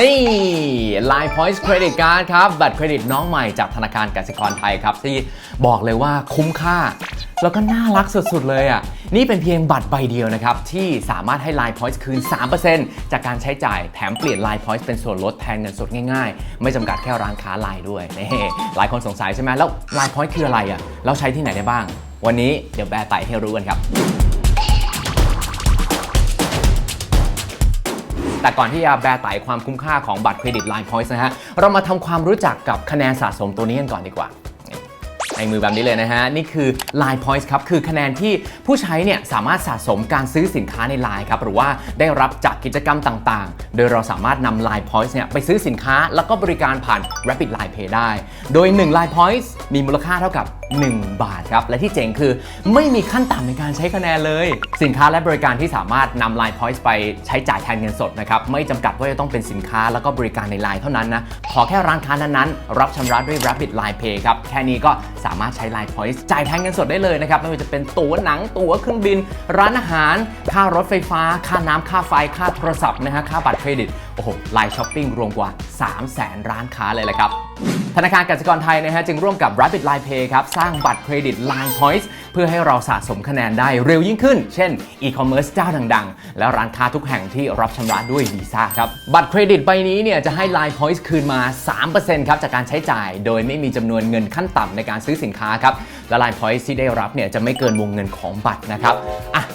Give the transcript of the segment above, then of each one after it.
นี่ Line Points Credit Card ครับ บัตรเครดิตน้องใหม่จากธนาคารกสิกรไทยครับ ที่บอกเลยว่าคุ้มค่า แล้วก็น่ารักสุด ๆ เลยอะ นี่เป็นเพียงบัตรใบเดียวนะครับ ที่สามารถให้ Line Points คืน 3%จากการใช้จ่ายแถมเปลี่ยน Line Points เป็นส่วนลดแทนเงินสดง่ายๆ ไม่จำกัดแค่ร้านค้า Line ด้วยนี่หลายคนสงสัยใช่ไหมแล้ว Line Points คืออะไรอะแล้วใช้ที่ไหนได้บ้าง วันนี้เดี๋ยวแบร์ไต่ให้รู้กันครับ แต่ก่อนที่จะแบร์ไต่ความคุ้มค่าของบัตรเครดิต Line Points นะฮะเรามาทำความรู้จักกับคะแนนสะสมตัวนี้กันก่อนดีกว่า มือแบบนี้เลยนะฮะ นี่คือ Line Points ครับ คือคะแนนที่ผู้ใช้เนี่ยสามารถสะสมการซื้อสินค้าใน Line ครับ หรือว่าได้รับจากกิจกรรมต่างๆ โดยเราสามารถนำ Line Points เนี่ยไปซื้อสินค้าแล้วก็บริการผ่าน Rapid Line Pay ได้ โดย 1 Line Points มีมูลค่าเท่ากับ 1 บาทครับ และที่เจ๋งคือไม่มีขั้นต่ำในการใช้คะแนนเลย สินค้าและบริการที่สามารถนำ Line Points ไปใช้จ่ายแทนเงินสดนะครับ ไม่จำกัดว่าจะต้องเป็นสินค้าแล้วก็บริการใน Line เท่านั้นนะ ขอแค่ร้านค้านั้นๆรับชำระด้วย Rapid Line Pay ครับ แค่นี้ก็สาามารถใช้ Line Points จ่ายแทนเงินสดได้เลยนะครับ ไม่ว่าจะเป็นตั๋วหนัง ตั๋วเครื่องบิน ร้านอาหาร ค่ารถไฟฟ้า ค่าน้ำค่าไฟ ค่าโทรศัพท์นะฮะ ค่าบัตรเครดิต โอ้โหไลน์ช้อปปิ้งรวมกว่า 3 0 0แสนร้านค้าเลยแหละครับ ธนาคารกสิกรไทยนะฮะจึงร่วมกับ Rapid Line Pay ครับ สร้างบัตรเครดิต Line Points เพื่อให้เราสะสมคะแนนได้เร็วยิ่งขึ้น เช่น e-commerce เจ้าดังๆ แล้วร้านค้าทุกแห่งที่รับชำระด้วยวีซ่าครับ บัตรเครดิตใบนี้เนี่ยจะให้ Line Points คืนมา 3%ครับจากการใช้จ่าย โดยไม่มีจำนวนเงินขั้นต่ำในการซื้อสินค้าครับและ Line Points ที่ได้รับเนี่ยจะไม่เกินวงเงินของบัตรนะครับ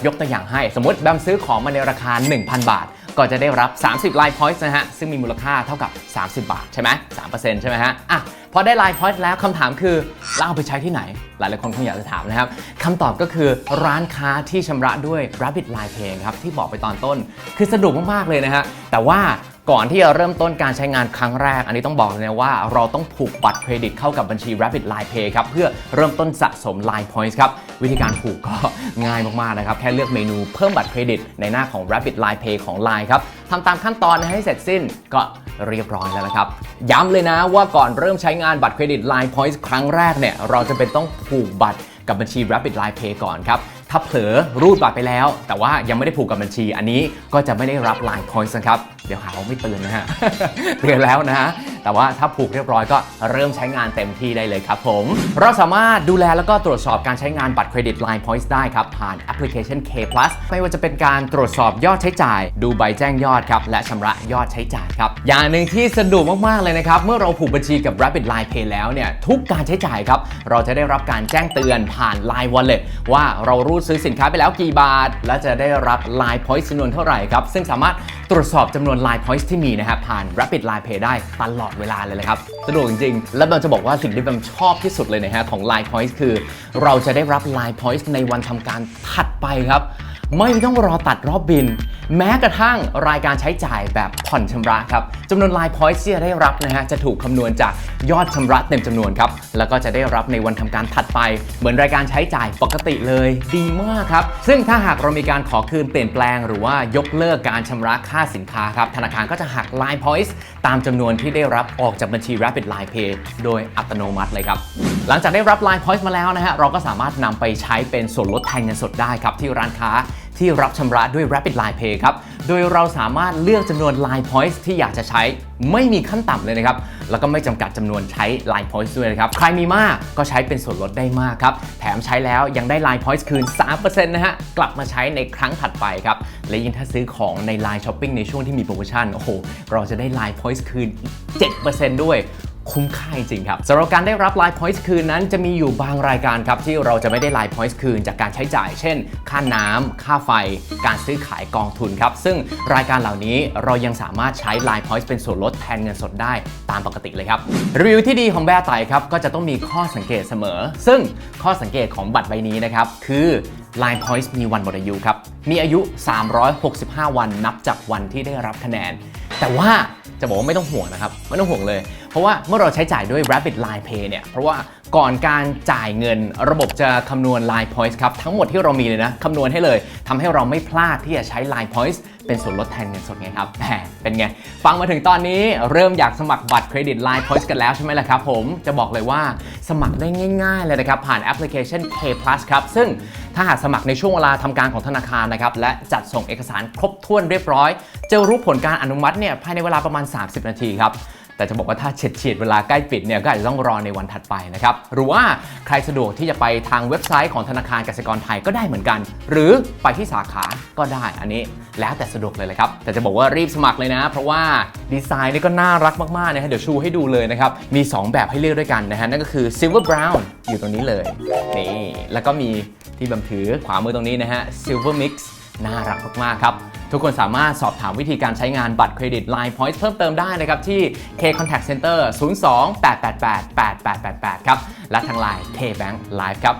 ยกตัวอย่างให้ สมมติแบมซื้อของมาในราคา 1,000 บาท ก็จะได้รับ 30 Line Points นะฮะ ซึ่งมีมูลค่าเท่ากับ 30 บาท ใช่ไหม3%ใช่ไหมฮะ อะ พอได้ Line Points แล้วคำถามคือแล้วเอาไปใช้ที่ไหน หลายๆคนคงอยากจะถามนะครับคำตอบก็คือร้านค้าที่ชำระด้วย Rabbit Line Pay ครับ ที่บอกไปตอนต้น คือสะดวกมากๆเลยนะฮะ แต่ว่า ก่อนที่จะเริ่มต้นการใช้งานครั้งแรก อันนี้ต้องบอกเลยนะว่าเราต้องผูกบัตรเครดิตเข้ากับบัญชี Rapid Line Pay ครับ เพื่อเริ่มต้นสะสม Line Points ครับ วิธีการผูกก็ง่ายมาก ๆ นะครับ แค่เลือกเมนูเพิ่มบัตรเครดิตในหน้าของ Rapid Line Pay ของ Line ครับทำตามขั้นตอนให้เสร็จสิ้นก็เรียบร้อยแล้วนะครับ ย้ำเลยนะว่าก่อนเริ่มใช้งานบัตรเครดิต Line Points ครั้งแรกเนี่ยเราจะเป็นต้องผูกบัตรกับบัญชี Rapid Line Pay ก่อนครับถ้าเผลอรูดบัตรไปแล้ว แต่ว่ายังไม่ได้ผูกกับบัญชี อันนี้ก็จะไม่ได้รับ Line Points นะครับ เดี๋ยวหาว่าไม่เตือนนะฮะ เตือนแล้วนะฮะ แต่ว่าถ้าผูกเรียบร้อยก็เริ่มใช้งานเต็มที่ได้เลยครับผม เราสามารถดูแลแล้วก็ตรวจสอบการใช้งานบัตรเครดิต Line Points ได้ครับ ผ่านแอปพลิเคชัน K Plus ไม่ว่าจะเป็นการตรวจสอบยอดใช้จ่าย ดูใบแจ้งยอดครับ และชำระยอดใช้จ่ายครับ อย่างหนึ่งที่สะดวกมากๆเลยนะครับ เมื่อเราผูกบัญชีกับ Rapid Line Pay แล้วเนี่ย ทุกการใช้จ่ายครับ เราจะได้รับการแจ้งเตือนผ่าน Line Wallet ว่าเรารูดซื้อสินค้าไปแล้วกี่บาท และจะได้รับ Line Points จำนวนเท่าไหร่ครับ ซึ่งสามารถตรวจสอบจำนวน Line Points ที่มีนะครับผ่าน Rapid Line Pay ได้ตลอดเวลาเลยนะครับสะดวกจริงๆ และเราจะบอกว่าสิ่งที่ผมชอบที่สุดเลยนะฮะของ Line Points คือ เราจะได้รับ Line Points ในวันทำการถัดไปครับ ไม่ต้องรอตัดรอบบิน แม้กระทั่งรายการใช้จ่ายแบบผ่อนชำระครับจำนวน Line Points ที่จะได้รับนะฮะจะถูกคำนวณจากยอดชำระเต็มจำนวนครับแล้วก็จะได้รับในวันทำการถัดไป เหมือนรายการใช้จ่ายปกติเลยดีมากครับ ซึ่งถ้าหากเรามีการขอคืนเปลี่ยนแปลง หรือว่ายกเลิกการชำระค่าสินค้าครับธนาคารก็จะหัก Line Points ตามจำนวนที่ได้รับออกจากบัญชี Rapid Line Pay โดยอัตโนมัติเลยครับหลังจากได้รับ Line Points มาแล้วนะฮะเราก็สามารถนำไปใช้เป็นส่วนลดแทนเงินสดได้ครับที่ร้านค้า ที่รับชำระด้วย Rapid Line Pay ครับ โดยเราสามารถเลือกจำนวน Line Points ที่อยากจะใช้ ไม่มีขั้นต่ำเลยนะครับ แล้วก็ไม่จำกัดจำนวนใช้ Line Points ด้วยนะครับ ใครมีมากก็ใช้เป็นส่วนลดได้มากครับ แถมใช้แล้วยังได้ Line Points คืน 3%นะฮะ กลับมาใช้ในครั้งถัดไปครับ และยิ่งถ้าซื้อของใน Line Shopping ในช่วงที่มีโปรโมชั่น โอ้โห เราจะได้ Line Points คืน 7%ด้วย คุ้มค่าจริงครับสำหรับการได้รับ Line Points คืนนั้นจะมีอยู่บางรายการครับที่เราจะไม่ได้ Line Points คืนจากการใช้จ่าย เช่น ค่าน้ำค่าไฟ การซื้อขายกองทุนครับ ซึ่งรายการเหล่านี้เรายังสามารถใช้ Line Points เป็นส่วนลดแทนเงินสดได้ตามปกติเลยครับรีวิวที่ดีของแบร์ไตครับก็จะต้องมีข้อสังเกตเสมอ ซึ่งข้อสังเกตของบัตรใบนี้นะครับคือ Line Points มีวันหมดอายุครับ มีอายุ 365 วันนับจากวันที่ได้รับคะแนน แต่ว่าจะบอกว่าไม่ต้องห่วงนะครับ ไม่ต้องห่วงเลย เพราะว่าเมื่อเราใช้จ่ายด้วย Rapid Line Pay เนี่ย เพราะว่าก่อนการจ่ายเงินระบบจะคำนวณ Line Points ครับ ทั้งหมดที่เรามีเลยนะคำนวณให้เลยทำให้เราไม่พลาดที่จะใช้ Line Points เป็นส่วนลดแทนเงินสดไงครับแหมเป็นไง ฟังมาถึงตอนนี้เริ่มอยากสมัครบัตรเครดิต Line Points กันแล้วใช่ไหมล่ะครับผมจะบอกเลยว่าสมัครได้ง่าย ๆ เลยนะครับผ่านแอปพลิเคชัน K Plus ครับซึ่ง ถ้าหากสมัครในช่วงเวลาทำการของธนาคารนะครับและจัดส่งเอกสารครบถ้วนเรียบร้อย จะรู้ผลการอนุมัติเนี่ยภายในเวลาประมาณ 30 นาทีครับแต่จะบอกว่าถ้าเฉียดเฉียดเวลาใกล้ปิดเนี่ยก็อาจจะต้องรอในวันถัดไปนะครับ หรือว่าใครสะดวกที่จะไปทางเว็บไซต์ของธนาคารกสิกรไทยก็ได้เหมือนกัน หรือไปที่สาขาก็ได้อันนี้แล้วแต่สะดวกเลยเลยครับ แต่จะบอกว่ารีบสมัครเลยนะ เพราะว่าดีไซน์นี่ก็น่ารักมากๆนะฮะเดี๋ยวชูให้ดูเลยนะครับ มี 2 แบบให้เลือกด้วยกันนะฮะนั่นก็คือ silver brown อยู่ตรงนี้เลยนี่แล้วก็มี ที่บำถือขวามือตรงนี้นะฮะ silver mix น่ารักมากๆครับ ทุกคนสามารถสอบถามวิธีการใช้งานบัตรเครดิต Line Points เพิ่มเติมได้นะครับ ที่ K Contact Center 02 888 8888 ครับ และทาง Line K Bank Live ครับ